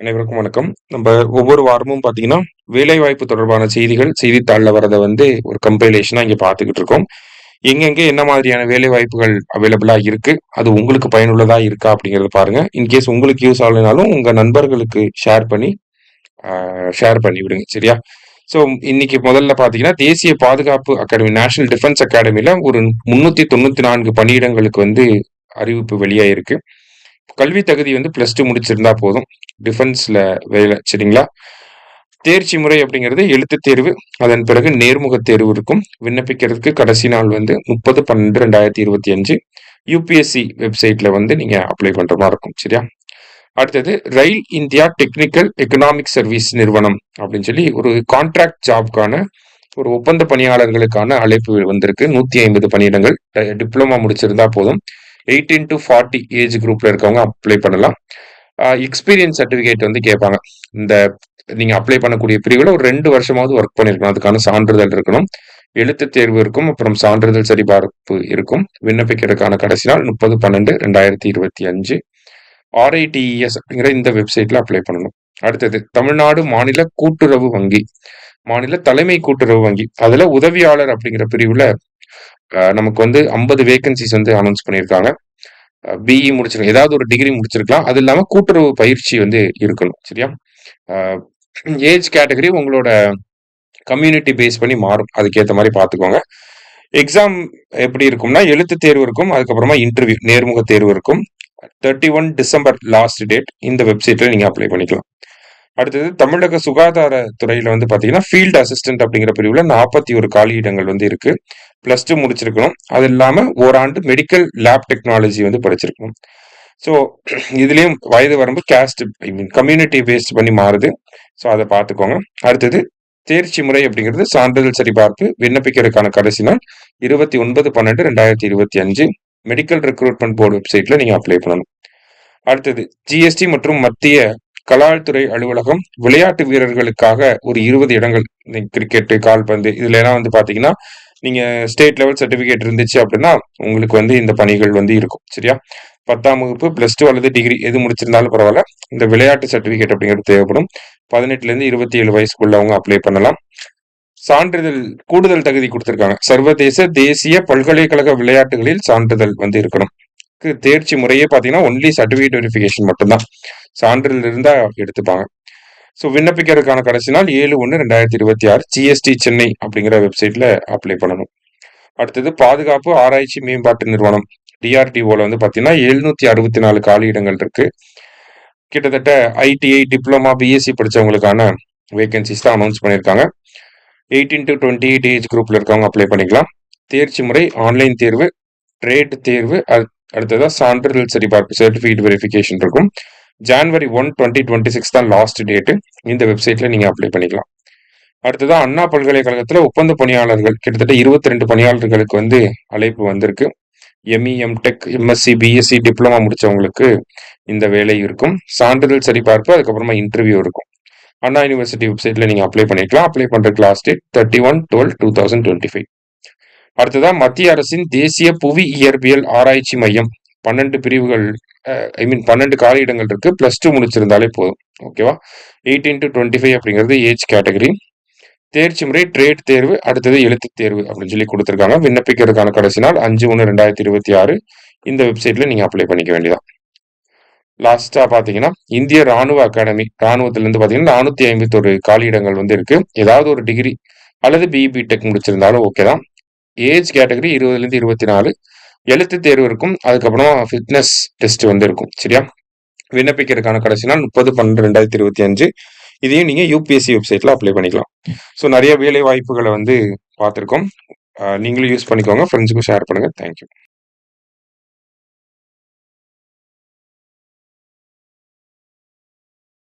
அனைவருக்கும் வணக்கம். நம்ம ஒவ்வொரு வாரமும் பார்த்தீங்கன்னா வேலைவாய்ப்பு தொடர்பான செய்திகள் செய்தித்தாளில் வரதை வந்து ஒரு கம்பைலேஷனாக இங்கே பார்த்துக்கிட்டு இருக்கோம். எங்கெங்கே என்ன மாதிரியான வேலை வாய்ப்புகள் அவைலபிளாக இருக்கு? அது உங்களுக்கு பயனுள்ளதா இருக்கா அப்படிங்கிறத பாருங்க. இன்கேஸ் உங்களுக்கு யூஸ் ஆகலைனாலும் உங்க நண்பர்களுக்கு ஷேர் பண்ணி ஷேர் பண்ணி விடுங்க சரியா? ஸோ இன்னைக்கு முதல்ல பார்த்தீங்கன்னா தேசிய பாதுகாப்பு அகாடமி நேஷனல் டிஃபென்ஸ் அகாடமியில் ஒரு முன்னூற்றி தொண்ணூற்றி நான்கு பணியிடங்களுக்கு வந்து அறிவிப்பு வெளியாயிருக்கு. கல்வி தகுதி வந்து ப்ளஸ் டூ முடிச்சிருந்தா போதும். டிஃபென்ஸ்ல வேலை சரிங்களா? தேர்ச்சி முறை அப்படிங்கிறது எழுத்து தேர்வு அதன் பிறகு நேர்முக தேர்வு இருக்கும். விண்ணப்பிக்கிறதுக்கு கடைசி நாள் வந்து முப்பது பன்னெண்டு ரெண்டாயிரத்தி இருபத்தி அஞ்சு. யூபிஎஸ்சி வெப்சைட்ல வந்து நீங்க அப்ளை பண்ற மாதிரி இருக்கும் சரியா? அடுத்தது rail India technical economic service நிறுவனம் அப்படின்னு சொல்லி ஒரு கான்ட்ராக்ட் ஜாப்க்கான ஒரு ஒப்பந்த பணியாளர்களுக்கான அழைப்பு வந்திருக்கு. நூத்தி ஐம்பது பணியிடங்கள் டிப்ளமா முடிச்சிருந்தா போதும். எயிட்டீன் டு ஃபார்ட்டி ஏஜ் குரூப்ல இருக்கவங்க அப்ளை பண்ணலாம். எக்ஸ்பீரியன்ஸ் சர்டிஃபிகேட் வந்து கேட்பாங்க. இந்த நீங்க அப்ளை பண்ணக்கூடிய பிரிவில் ஒரு ரெண்டு வருஷமாவது ஒர்க் பண்ணிருக்கணும். அதுக்கான சான்றிதழ் இருக்கணும். எழுத்து தேர்வு இருக்கும். அப்புறம் சான்றிதழ் சரிபார்ப்பு இருக்கும். விண்ணப்பிக்கிறதுக்கான கடைசி நாள் முப்பது பன்னெண்டு ரெண்டாயிரத்தி இருபத்தி அஞ்சு. ஆர்ஐடிஇஎஸ் அப்படிங்கிற இந்த வெப்சைட்ல அப்ளை பண்ணணும். அடுத்தது தமிழ்நாடு மாநில கூட்டுறவு வங்கி. மாநில தலைமை கூட்டுறவு வங்கி. அதுல உதவியாளர் அப்படிங்கிற பிரிவுல நமக்கு வந்து ஐம்பது வேகன்சிஸ் வந்து அனௌன்ஸ் பண்ணியிருக்காங்க. பிஇ முடிச்சிருக்கோம் ஏதாவது ஒரு டிகிரி முடிச்சிருக்கலாம். அது இல்லாமல் கூட்டுறவு பயிற்சி வந்து இருக்கணும் சரியா? ஏஜ் கேட்டகரி உங்களோட கம்யூனிட்டி பேஸ் பண்ணி மாறும். அதுக்கேற்ற மாதிரி பார்த்துக்கோங்க எக்ஸாம் எப்படி இருக்கும்னா எழுத்து தேர்வு இருக்கும் அதுக்கப்புறமா இன்டர்வியூ நேர்முக தேர்வு இருக்கும். Thirty one December last date இந்த வெப்சைட்ல நீங்க அப்ளை பண்ணிக்கலாம். அடுத்தது தமிழக சுகாதாரத்துறையில வந்து பாத்தீங்கன்னா ஃபீல்டு அசிஸ்டன்ட் அப்படிங்கிற பிரிவுல நாற்பத்தி ஒரு காலியிடங்கள் வந்து இருக்கு. பிளஸ் டூ முடிச்சிருக்கணும். அது இல்லாம ஓராண்டு மெடிக்கல் லேப் டெக்னாலஜி வந்து படிச்சிருக்கணும். ஸோ இதுலேயும் வயது வரம்பு caste I mean community based பண்ணி மாறுது. ஸோ அதை பார்த்துக்கோங்க. அடுத்தது தேர்ச்சி முறை அப்படிங்கிறது சான்றிதழ் சரிபார்ப்பு விண்ணப்பிக்கிறதுக்கான கடைசி நாள் இருபத்தி ஒன்பது பன்னெண்டு ரெண்டாயிரத்தி இருபத்தி அஞ்சு. மெடிக்கல் ரெக்ரூட்மெண்ட் போர்டு வெப்சைட்ல நீங்க அப்ளை பண்ணணும். அடுத்தது ஜிஎஸ்டி மற்றும் மத்திய கலால்துறை அலுவலகம் விளையாட்டு வீரர்களுக்காக ஒரு இருபது இடங்கள். கிரிக்கெட்டு கால்பந்து இதுல எல்லாம் வந்து பாத்தீங்கன்னா நீங்க ஸ்டேட் லெவல் சர்டிபிகேட் இருந்துச்சு அப்படின்னா உங்களுக்கு வந்து இந்த பணிகள் வந்து இருக்கும். சரியா? பத்தாம் வகுப்பு பிளஸ் டூ அல்லது டிகிரி எது முடிச்சிருந்தாலும் பரவாயில்ல. இந்த விளையாட்டு சர்டிபிகேட் அப்படிங்கிறது தேவைப்படும். பதினெட்டுல இருந்து இருபத்தி ஏழு வயசுக்குள்ளவங்க அப்ளை பண்ணலாம். சான்றிதழ் கூடுதல் தகுதி கொடுத்திருக்காங்க. சர்வதேச தேசிய பல்கலைக்கழக விளையாட்டுகளில் சான்றிதழ் வந்து இருக்கணும். தேர்ச்சி முறையே பார்த்தீங்கன்னா ஒன்லி சர்டிஃபிகேட் வெரிஃபிகேஷன் மட்டும்தான். சான்றிதழ் இருந்தா எடுத்துப்பாங்க. ஸோ விண்ணப்பிக்கிறதுக்கான கடைசி நாள் ஏழு ஒன்று ரெண்டாயிரத்தி இருபத்தி ஆறு ஜிஎஸ்டி சென்னை அப்படிங்கிற வெப்சைட்ல அப்ளை பண்ணணும். அடுத்தது பாதுகாப்பு ஆராய்ச்சி மேம்பாட்டு நிறுவனம் டிஆர்டிஓல வந்து பார்த்தீங்கன்னா எழுநூத்தி அறுபத்தி நாலு காலி இடங்கள் இருக்கு. கிட்டத்தட்ட ஐடிஐ டிப்ளமா பிஎஸ்சி படித்தவங்களுக்கான வேகன்சிஸ் தான் அனௌன்ஸ் பண்ணியிருக்காங்க. Eighteen to twenty eight age குரூப்ல இருக்கவங்க அப்ளை பண்ணிக்கலாம். தேர்ச்சி முறை ஆன்லைன் தேர்வு ட்ரேட் தேர்வு அடுத்ததாக சான்றிதழ் சரிபார்ப்பு சர்டிஃபிகேட் வெரிஃபிகேஷன் இருக்கும். January one twenty twenty six தான் லாஸ்ட் டேட்டு இந்த வெப்சைட்ல நீங்க அப்ளை பண்ணிக்கலாம். அடுத்ததாக அண்ணா பல்கலைக்கழகத்துல ஒப்பந்த பணியாளர்கள் கிட்டத்தட்ட இருபத்தி ரெண்டு பணியாளர்களுக்கு வந்து அழைப்பு வந்திருக்கு. ME MTech MSc BSc diploma முடிச்சவங்களுக்கு இந்த வேலை இருக்கும். சான்றிதழ் சரிபார்ப்பு அதுக்கப்புறமா இன்டர்வியூ இருக்கும். அண்ணா யூனிவர்சிட்டி வெப்சைட்ல நீங்க அப்ளை பண்ணிக்கலாம். அப்ளை பண்றதுக்கு last date thirty one twelve two thousand twenty five அடுத்ததான் மத்திய அரசின் தேசிய புவி இயற்பியல் ஆராய்ச்சி மையம். பன்னெண்டு பிரிவுகள் ஐ மீன் பன்னெண்டு காலியிடங்கள் இருக்கு. பிளஸ் டூ முடிச்சிருந்தாலே போதும். ஓகேவா எயிட்டீன் டு டுவெண்ட்டி ஃபைவ் அப்படிங்கிறது ஏஜ் கேட்டகரி தேர்ச்சி முறை ட்ரேட் தேர்வு அடுத்தது எழுத்து தேர்வு அப்படின்னு சொல்லி கொடுத்துருக்காங்க. விண்ணப்பிக்கிறதுக்கான கடைசி நாள் அஞ்சு ஒன்று ரெண்டாயிரத்தி இருபத்தி ஆறு. இந்த வெப்சைட்ல நீங்க அப்ளை பண்ணிக்க வேண்டியதான் லாஸ்டா பாத்தீங்கன்னா இந்திய ராணுவ அகாடமி ராணுவத்துல இருந்து பாத்தீங்கன்னா நானூத்தி ஐம்பத்தி ஒரு காலியிடங்கள் வந்து இருக்கு. ஏதாவது ஒரு டிகிரி அல்லது பிஇ டெக் முடிச்சிருந்தாலும் ஓகே தான். ஏஜ் கேட்டகரி இருபதுலேருந்து இருபத்தி நாலு எழுத்து தேர்வு இருக்கும். அதுக்கப்புறம் ஃபிட்னஸ் டெஸ்ட் வந்து இருக்கும். சரியா? விண்ணப்பிக்கிறதுக்கான கடைசி நாள் முப்பது பன்னெண்டு ரெண்டாயிரத்தி இருபத்தி அஞ்சு. இதையும் நீங்கள் யூபிஎஸ்சி வெப்சைட்டில் அப்ளை பண்ணிக்கலாம். ஸோ நிறைய வேலை வாய்ப்புகளை வந்து பார்த்துருக்கோம். நீங்களும் யூஸ் பண்ணிக்கோங்க. ஃப்ரெண்ட்ஸுக்கும் ஷேர் பண்ணுங்க. தேங்க்யூ